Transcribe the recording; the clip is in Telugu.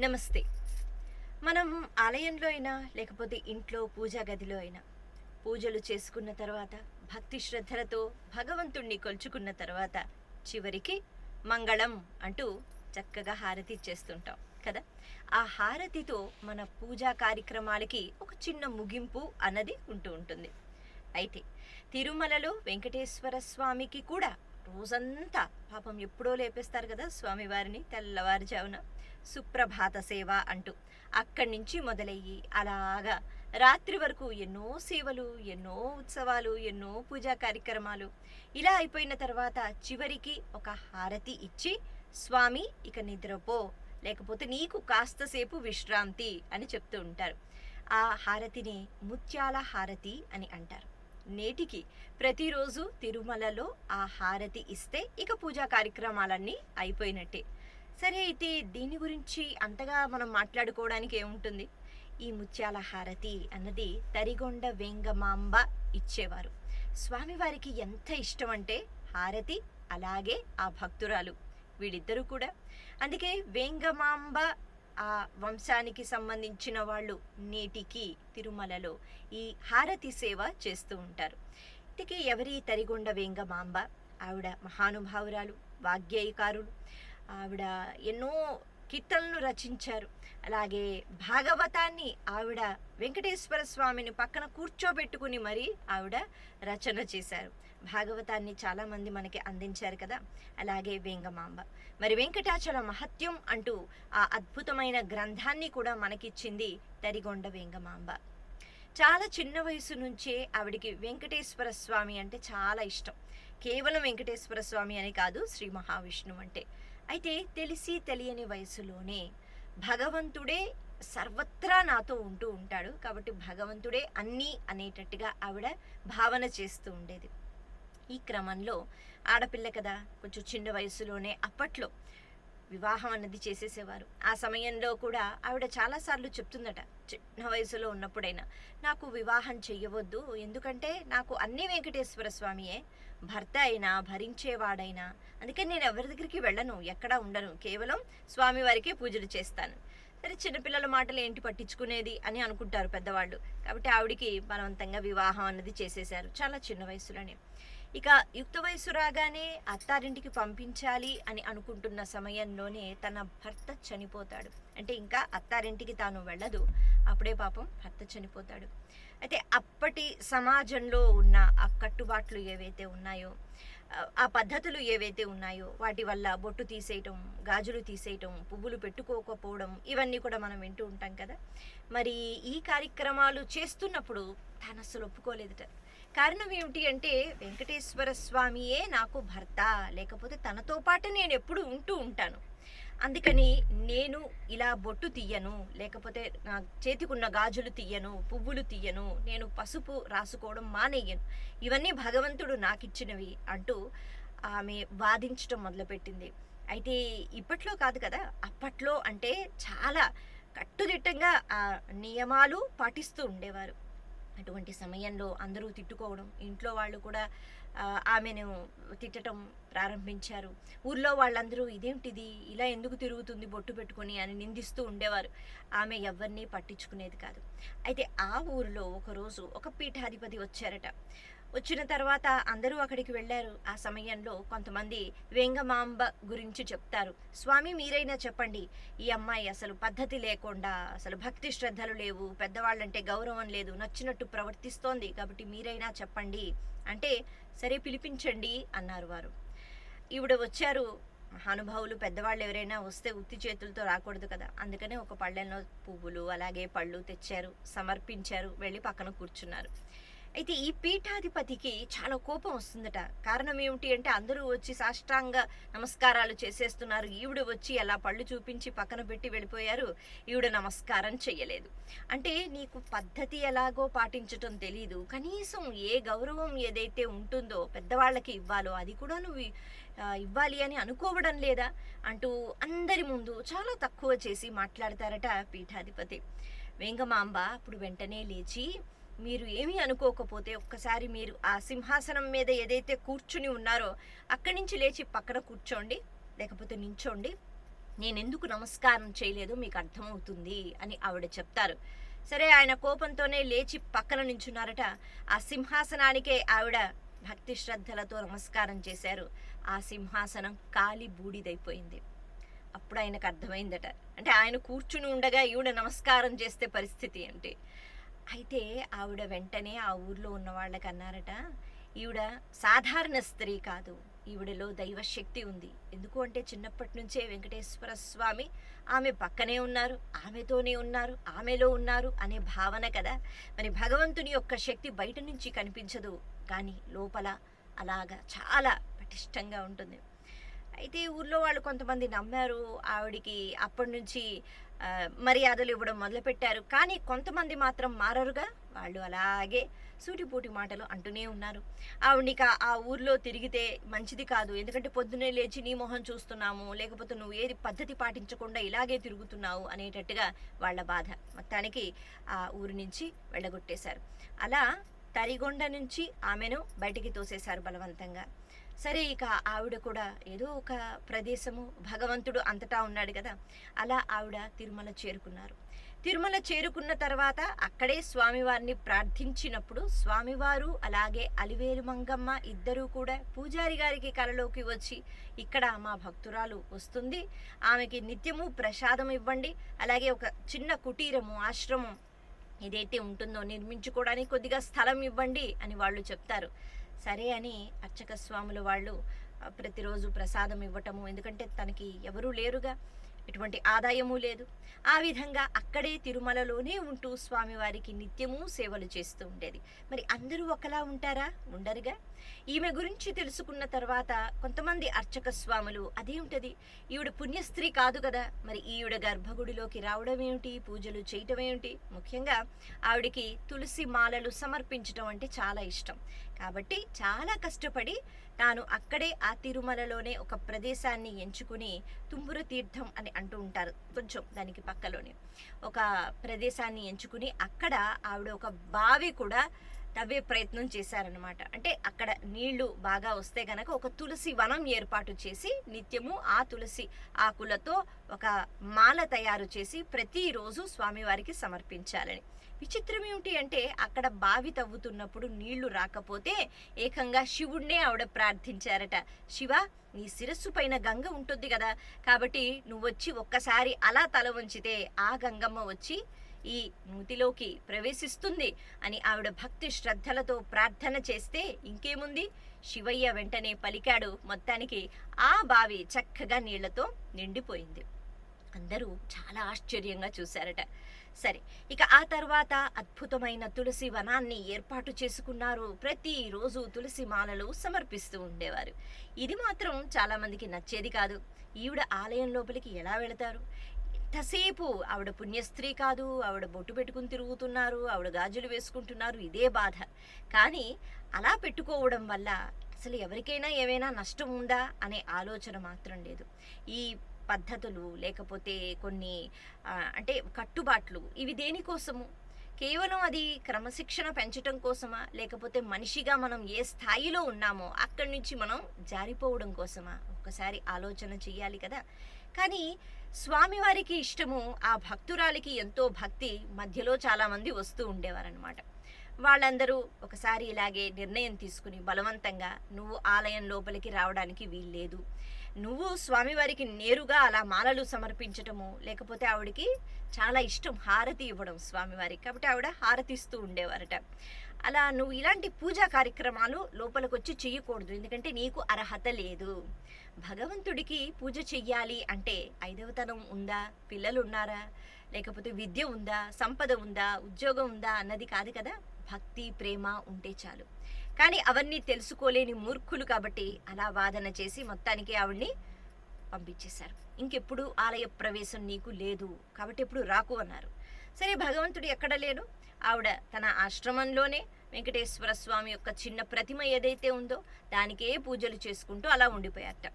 నమస్తే. మనం ఆలయంలో అయినా లేకపోతే ఇంట్లో పూజా గదిలో అయినా పూజలు చేసుకున్న తర్వాత భక్తి శ్రద్ధలతో భగవంతుణ్ణి కొలుచుకున్న తర్వాత చివరికి మంగళం అంటూ చక్కగా హారతి చేస్తుంటాం కదా? ఆ హారతితో మన పూజా కార్యక్రమాలకి ఒక చిన్న ముగింపు అన్నది ఉంటూ ఉంటుంది. అయితే తిరుమలలో వెంకటేశ్వర స్వామికి కూడా రోజంతా పాపం ఎప్పుడో లేపేస్తారు కదా స్వామివారిని తెల్లవారుజామున. సుప్రభాత సేవ అంటూ అక్కడి నుంచి మొదలయ్యి అలాగా రాత్రి వరకు ఎన్నో సేవలు ఎన్నో ఉత్సవాలు ఎన్నో పూజా కార్యక్రమాలు. ఇలా అయిపోయిన తర్వాత చివరికి ఒక హారతి ఇచ్చి స్వామి ఇక నిద్రపో. లేకపోతే నీకు కాస్త సేపు విశ్రాంతి అని చెప్తూ ఉంటారు. ఆ హారతిని ముత్యాల హారతి అని అంటారు. నేటికి ప్రతిరోజు తిరుమలలో ఆ హారతి ఇస్తే ఇక పూజా కార్యక్రమాలన్నీ అయిపోయినట్టే. సరే అయితే దీని గురించి అంతగా మనం మాట్లాడుకోవడానికి ఏముంటుంది? ఈ ముత్యాల హారతి అన్నది తరిగొండ వేంగమాంబ ఇచ్చేవారు. స్వామివారికి ఎంత ఇష్టం అంటే హారతి అలాగే ఆ భక్తురాలు వీళ్ళిద్దరూ కూడా. అందుకే వేంగమాంబ ఆ వంశానికి సంబంధించిన వాళ్ళు నేటికి తిరుమలలో ఈ హారతి సేవ చేస్తూ ఉంటారు. ఇంటికి ఎవరి తరిగొండ వేంగమాంబ ఆవిడ మహానుభావురాలు వాగ్గేయకారులు ఆవిడ ఎన్నో కీర్తనలు రచించారు. అలాగే భాగవతాన్ని ఆవిడ వెంకటేశ్వర స్వామిని పక్కన కూర్చోబెట్టుకుని మరీ ఆవిడ రచన చేశారు. భాగవతాన్ని చాలామంది మనకి అందించారు కదా. అలాగే వేంగమాంబ. మరి వెంకటాచల మహత్యం అంటూ ఆ అద్భుతమైన గ్రంథాన్ని కూడా మనకిచ్చింది తరిగొండ వేంగమాంబ. చాలా చిన్న వయసు నుంచే ఆవిడికి వెంకటేశ్వర స్వామి అంటే చాలా ఇష్టం. కేవలం వెంకటేశ్వర స్వామి అని కాదు శ్రీ మహావిష్ణువు అంటే. అయితే తెలిసి తెలియని వయసులోనే భగవంతుడే సర్వత్రా నాతో ఉంటూ ఉంటాడు. కాబట్టి భగవంతుడే అన్నీ అనేటట్టుగా ఆవిడ భావన చేస్తూ ఉండేది. ఈ క్రమంలో ఆడపిల్ల కదా కొంచెం చిన్న వయసులోనే అప్పట్లో వివాహం అన్నది చేసేసేవారు. ఆ సమయంలో కూడా ఆవిడ చాలాసార్లు చెప్తుందట చిన్న వయసులో ఉన్నప్పుడైనా నాకు వివాహం చెయ్యవద్దు. ఎందుకంటే నాకు అన్ని వెంకటేశ్వర స్వామియే. భర్త అయినా భరించేవాడైనా. అందుకని నేను ఎవరి దగ్గరికి వెళ్ళను ఎక్కడా ఉండను. కేవలం స్వామివారికే పూజలు చేస్తాను. సరే చిన్నపిల్లల మాటలు ఏంటి పట్టించుకునేది అని అనుకుంటారు పెద్దవాళ్ళు. కాబట్టి ఆవిడికి బలవంతంగా వివాహం అన్నది చేసేశారు. చాలా చిన్న వయసులోనే. ఇక యుక్త వయసు రాగానే అత్తారింటికి పంపించాలి అని అనుకుంటున్న సమయంలోనే తన భర్త చనిపోతాడు. అంటే ఇంకా అత్తారింటికి తాను వెళ్ళదు. అప్పుడే పాపం భర్త చనిపోతాడు. అయితే అప్పటి సమాజంలో ఉన్న ఆ కట్టుబాట్లు ఏవైతే ఉన్నాయో ఆ- పద్ధతులు ఏవైతే ఉన్నాయో వాటి వల్ల బొట్టు తీసేయటం గాజులు తీసేయటం పువ్వులు పెట్టుకోకపోవడం ఇవన్నీ కూడా మనం వింటూ ఉంటాం కదా. మరి ఈ కార్యక్రమాలు చేస్తున్నప్పుడు తాను అసలు ఒప్పుకోలేదట. కారణం ఏమిటి అంటే వెంకటేశ్వర స్వామియే నాకు భర్త. లేకపోతే తనతో పాటు నేను ఎప్పుడు ఉంటూ ఉంటాను. అందుకని నేను ఇలా బొట్టు తీయను. లేకపోతే నా చేతికున్న గాజులు తీయను పువ్వులు తీయను నేను పసుపు రాసుకోవడం మానేయను. ఇవన్నీ భగవంతుడు నాకిచ్చినవి అంటూ ఆమె వాదించడం మొదలుపెట్టింది. అయితే ఇప్పట్లో కాదు కదా అప్పట్లో అంటే చాలా కట్టుదిట్టంగా ఆ నియమాలు పాటిస్తూ ఉండేవారు. అటువంటి సమయంలో అందరూ తిట్టుకోవడం. ఇంట్లో వాళ్ళు కూడా ఆమెను తిట్టడం ప్రారంభించారు. ఊర్లో వాళ్ళందరూ ఇదేంటిది? ఇలా ఎందుకు తిరుగుతుంది బొట్టు పెట్టుకొని అని నిందిస్తూ ఉండేవారు. ఆమె ఎవరిని పట్టించుకునేది కాదు. అయితే ఆ ఊరిలో ఒకరోజు ఒక పీఠాధిపతి వచ్చారట. వచ్చిన తర్వాత అందరూ అక్కడికి వెళ్ళారు. ఆ సమయంలో కొంతమంది వేంగమాంబ గురించి చెప్తారు. స్వామి మీరైనా చెప్పండి. ఈ అమ్మాయి అసలు పద్ధతి లేకుండా అసలు భక్తి శ్రద్ధలు లేవు. పెద్దవాళ్ళంటే గౌరవం లేదు. నచ్చినట్టు ప్రవర్తిస్తోంది. కాబట్టి మీరైనా చెప్పండి. అంటే సరే పిలిపించండి అన్నారు వారు. ఈవిడ వచ్చారు. మహానుభావులు పెద్దవాళ్ళు ఎవరైనా వస్తే ఉత్తి చేతులతో రాకూడదు కదా. అందుకనే ఒక పళ్ళెంలో పువ్వులు అలాగే పళ్ళు తెచ్చారు. సమర్పించారు. వెళ్ళి పక్కన కూర్చున్నారు. అయితే ఈ పీఠాధిపతికి చాలా కోపం వస్తుందట. కారణం ఏమిటి అంటే అందరూ వచ్చి సాష్టాంగ నమస్కారాలు చేసేస్తున్నారు. ఈవిడ వచ్చి అలా పళ్ళు చూపించి పక్కన పెట్టి వెళ్ళిపోయారు. ఈవిడ నమస్కారం చెయ్యలేదు. అంటే నీకు పద్ధతి ఎలాగో పాటించటం తెలీదు. కనీసం ఏ గౌరవం ఏదైతే ఉంటుందో పెద్దవాళ్ళకి ఇవ్వాలో అది కూడా నువ్వు ఇవ్వాలి అని అనుకోవడం లేదా? అంటూ అందరి ముందు చాలా తక్కువ చేసి మాట్లాడతారట పీఠాధిపతి. వెంగమాంబ అప్పుడు వెంటనే లేచి మీరు ఏమీ అనుకోకపోతే ఒక్కసారి మీరు ఆ సింహాసనం మీద ఏదైతే కూర్చుని ఉన్నారో అక్కడి నుంచి లేచి పక్కన కూర్చోండి లేకపోతే నించోండి నేనెందుకు నమస్కారం చేయలేదు మీకు అర్థమవుతుంది అని ఆవిడ చెప్తారు. సరే ఆయన కోపంతోనే లేచి పక్కన నించున్నారట ఆ సింహాసనానికే ఆవిడ భక్తి శ్రద్ధలతో నమస్కారం చేశారు. ఆ సింహాసనం కాలి బూడిదైపోయింది. అప్పుడు ఆయనకు అర్థమైందట. అంటే ఆయన కూర్చుని ఉండగా ఈవిడ నమస్కారం చేస్తే పరిస్థితి అంటే అయితే ఆవిడ వెంటనే ఆ ఊర్లో ఉన్న వాళ్ళకి అన్నారట ఈవిడ సాధారణ స్త్రీ కాదు ఈవిడలో దైవశక్తి ఉంది. ఎందుకు అంటే చిన్నప్పటి నుంచే వెంకటేశ్వర స్వామి ఆమె పక్కనే ఉన్నారు ఆమెతోనే ఉన్నారు ఆమెలో ఉన్నారు అనే భావన కదా. మరి భగవంతుని యొక్క శక్తి బయట నుంచి కనిపించదు. కానీ లోపల అలాగా చాలా పటిష్టంగా ఉంటుంది. అయితే ఊర్లో వాళ్ళు కొంతమంది నమ్మారు. ఆవిడికి అప్పటి నుంచి మర్యాదలు ఇవ్వడం మొదలుపెట్టారు. కానీ కొంతమంది మాత్రం మారరుగా. వాళ్ళు అలాగే సూటిపూటి మాటలు అంటూనే ఉన్నారు. ఆవిడనిక ఆ ఊర్లో తిరిగితే మంచిది కాదు. ఎందుకంటే పొద్దునే లేచి నీ మొహం చూస్తున్నాము. లేకపోతే నువ్వు ఏది పద్ధతి పాటించకుండా ఇలాగే తిరుగుతున్నావు అనేటట్టుగా వాళ్ళ బాధ. మొత్తానికి ఆ ఊరి నుంచి వెళ్ళగొట్టేశారు. అలా తరిగొండ నుంచి ఆమెను బయటికి తోసేశారు బలవంతంగా. సరే ఇక ఆవిడ కూడా ఏదో ఒక ప్రదేశము భగవంతుడు అంతటా ఉన్నాడు కదా. అలా ఆవిడ తిరుమల చేరుకున్నారు. తిరుమల చేరుకున్న తర్వాత అక్కడే స్వామివారిని ప్రార్థించినప్పుడు స్వామివారు అలాగే అలివేలు మంగమ్మ ఇద్దరూ కూడా పూజారి గారికి కలలోకి వచ్చి ఇక్కడ మా భక్తురాలు వస్తుంది. ఆమెకి నిత్యము ప్రసాదం ఇవ్వండి. అలాగే ఒక చిన్న కుటీరము ఆశ్రమం ఏదైతే ఉంటుందో నిర్మించుకోవడానికి కొద్దిగా స్థలం ఇవ్వండి అని వాళ్ళు చెప్తారు. సరే అని అర్చక స్వాముల వాళ్ళు ప్రతిరోజు ప్రసాదం ఇవ్వటము. ఎందుకంటే తనకి ఎవరూ లేరుగా ఎటువంటి ఆదాయము లేదు. ఆ విధంగా అక్కడే తిరుమలలోనే ఉంటూ స్వామివారికి నిత్యము సేవలు చేస్తూ ఉండేది. మరి అందరూ ఒకలా ఉంటారా? ఉండరుగా? ఈమె గురించి తెలుసుకున్న తర్వాత కొంతమంది అర్చక స్వాములు అదేమిటది ఈవిడ పుణ్యస్త్రీ కాదు కదా. మరి ఈవిడ గర్భగుడిలోకి రావడం ఏమిటి? పూజలు చేయటం ఏమిటి? ముఖ్యంగా ఆవిడికి తులసి మాలలు సమర్పించడం అంటే చాలా ఇష్టం. కాబట్టి చాలా కష్టపడి తాను అక్కడే ఆ తిరుమలలోనే ఒక ప్రదేశాన్ని ఎంచుకుని తుంబుర తీర్థం అని అంటూ ఉంటారు. కొంచెం దానికి పక్కలోనే. ఒక ప్రదేశాన్ని ఎంచుకుని అక్కడ ఆవిడ ఒక బావి కూడా తవ్వే ప్రయత్నం చేశారనమాట అంటే అక్కడ నీళ్ళు బాగా వస్తే గనక ఒక తులసి వనం ఏర్పాటు చేసి నిత్యము ఆ తులసి ఆకులతో ఒక మాల తయారు చేసి ప్రతిరోజు స్వామివారికి సమర్పించాలని. విచిత్రం ఏమిటి అంటే అక్కడ బావి తవ్వుతున్నప్పుడు నీళ్ళు రాకపోతే ఏకంగా శివుణ్ణే ఆవిడ ప్రార్థించారట. శివ నీ శిరస్సు పైన గంగ ఉంటుంది కదా. కాబట్టి నువ్వు వచ్చి ఒక్కసారి అలా తల వంచితే ఆ గంగమ్మ వచ్చి ఈ నూతిలోకి ప్రవేశిస్తుంది అని ఆవిడ భక్తి శ్రద్ధలతో ప్రార్థన చేస్తే ఇంకేముంది? శివయ్య వెంటనే పలికాడు. మొత్తానికి ఆ బావి చక్కగా నీళ్ళతో నిండిపోయింది. అందరూ చాలా ఆశ్చర్యంగా చూశారట. సరే ఇక ఆ తర్వాత అద్భుతమైన తులసి వనాన్ని ఏర్పాటు చేసుకున్నారు. ప్రతిరోజు తులసి మాలలు సమర్పిస్తూ ఉండేవారు. ఇది మాత్రం చాలామందికి నచ్చేది కాదు. ఈవిడ ఆలయం లోపలికి ఎలా వెళతారు? ఎంతసేపు ఆవిడ పుణ్యస్త్రీ కాదు ఆవిడ బొట్టు పెట్టుకుని తిరుగుతున్నారు ఆవిడ గాజులు వేసుకుంటున్నారు ఇదే బాధ. కానీ అలా పెట్టుకోవడం వల్ల అసలు ఎవరికైనా ఏమైనా నష్టం ఉందా? అనే ఆలోచన మాత్రం లేదు. ఈ పద్ధతులు లేకపోతే కొన్ని అంటే కట్టుబాట్లు ఇవి దేనికోసము? కేవలం అది క్రమశిక్షణ పెంచటం కోసమా? లేకపోతే మనిషిగా మనం ఏ స్థాయిలో ఉన్నామో అక్కడి నుంచి మనం జారిపోవడం కోసమా? ఒక్కసారి ఆలోచన చెయ్యాలి కదా. కానీ స్వామివారికి ఇష్టము ఆ భక్తురాలికి ఎంతో భక్తి మధ్యలో చాలామంది వస్తూ ఉండేవారనమాట వాళ్ళందరూ ఒకసారి ఇలాగే నిర్ణయం తీసుకుని బలవంతంగా నువ్వు ఆలయం లోపలికి రావడానికి వీల్లేదు. నువ్వు స్వామివారికి నేరుగా అలా మాలలు సమర్పించటము లేకపోతే ఆవిడకి చాలా ఇష్టం హారతి ఇవ్వడం స్వామివారికి. కాబట్టి ఆవిడ హారతి ఇస్తూ ఉండేవారట. అలా నువ్వు ఇలాంటి పూజా కార్యక్రమాలు లోపలికి వచ్చి చెయ్యకూడదు. ఎందుకంటే నీకు అర్హత లేదు. భగవంతుడికి పూజ చెయ్యాలి అంటే ఐదవతనం ఉందా? పిల్లలు ఉన్నారా లేకపోతే విద్య ఉందా? సంపద ఉందా? ఉద్యోగం ఉందా? అన్నది కాదు కదా. భక్తి ప్రేమ ఉంటే చాలు. కానీ అవన్నీ తెలుసుకోలేని మూర్ఖులు కాబట్టి అలా వాదన చేసి మొత్తానికి ఆవిడ్ని పంపించేశారు. ఇంకెప్పుడు ఆలయ ప్రవేశం నీకు లేదు కాబట్టి ఎప్పుడు రాకు అన్నారు. సరే భగవంతుడు ఎక్కడ లేడు? ఆవిడ తన ఆశ్రమంలోనే వెంకటేశ్వర స్వామి యొక్క చిన్న ప్రతిమ ఏదైతే ఉందో దానికే పూజలు చేసుకుంటూ అలా ఉండిపోయారట.